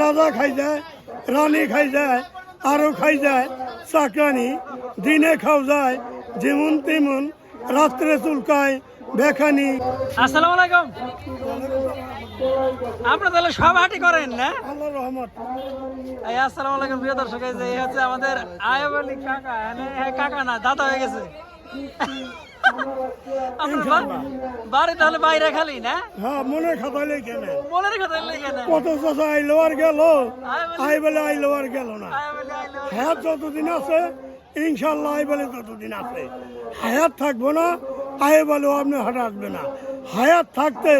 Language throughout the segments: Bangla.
রাজা খাই যায় রানী খাই যায় আরও খাই যায় চাকরানি দিনে খাও যায় যেমন তেমন রাত্রে চুলকায় বেখানি। আসসালামু আলাইকুম। আপনারা তাহলে সব হাঁটি করেন না? আল্লাহ রহমত। এই আসসালামু আলাইকুম প্রিয় দর্শক এই যে হচ্ছে আমাদের আয়ব আলী কাকা। মানে হ্যাঁ, কাকা না দাদা হয়ে গেছে। বাড়ি তাহলে বাইরে খালি না? হ্যাঁ খাতাইলে কেন। মনের কথা লেগে না কত চাষা আইলো আর গেল আই বলে আইলো আর গেল না। আয়ব হায়াত যতদিন আছে ইনশাল্লাহ আই বলে ততদিন আছে। হায়াত থাকব না আই বলেও আপনি হাঁটা আসবে না। হায়াত থাকতে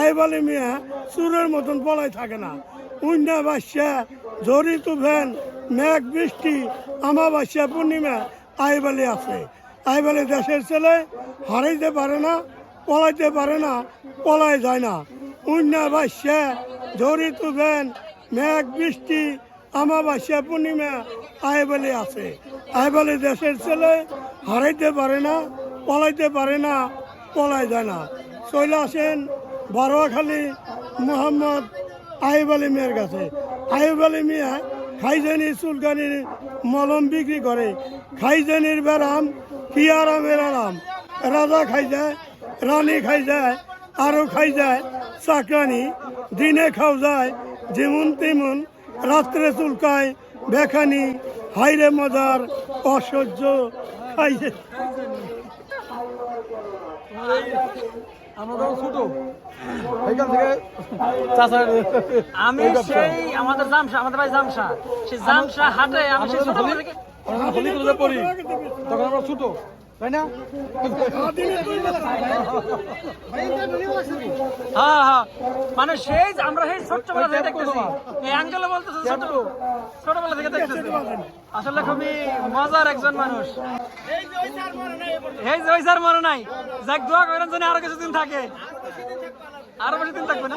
আই বলে মিয়া চুরের মতন পলাই থাকে না। উন্না বাসা ঝড়ি তুফেন মেঘ বৃষ্টি আমাবাসা পূর্ণিমা আই বলে আছে। আই বলে দেশের ছেলে, হারাইতে পারে না, পলাইতে পারে না পলাই যায় না। উন্না বাসা ঝড়ি তুফেন মেঘ, বৃষ্টি আমাবাসা পূর্ণিমা আয় বলে আছে। আয় বলে দেশের ছেলে, হারাইতে পারে না, পলাইতে পারে না পলাই যায় না। চলে আসেন বারোয়াখালী মোহাম্মদ আইব আলী মিয়ার কাছে। আইব আলী মিয়া খাইজানি চুলকানির মলম বিক্রি করে। খাইজানির বেরাম আরামের আরাম রাজা খাই যায়, রানী খাই যায়, আরও খাই যায়, চাকরানি, দিনে খাও যায়, যেমন তেমন রাত্রে চুলকায়, বেখানি, হাইরে মজার, অসহ্য খাইছে আমরা তখন ছোট। এইখান থেকে চাষার আমি সেই আমাদের জামশা আমাদের ভাই জামশা। সেই জামশা হাটে আমি সেই ছোটবেলা থেকে আমরা হলি কলেজে পড়ি। তখন আমরা ছোট। তাই না? হ্যাঁ হ্যাঁ। মানে সেই আমরা সেই ছোট্টবেলা থেকে দেখতেছি। এই আঙ্কেলে বলতেছে ছোট। ছোটবেলা থেকে দেখতেছি। আসলে খুবই মজার একজন মানুষ। এই যে ওই স্যার মনে নাই যাক দোয়া করেন যেন আরও কিছুদিন থাকে। আরও বেশি দিন থাকবে না।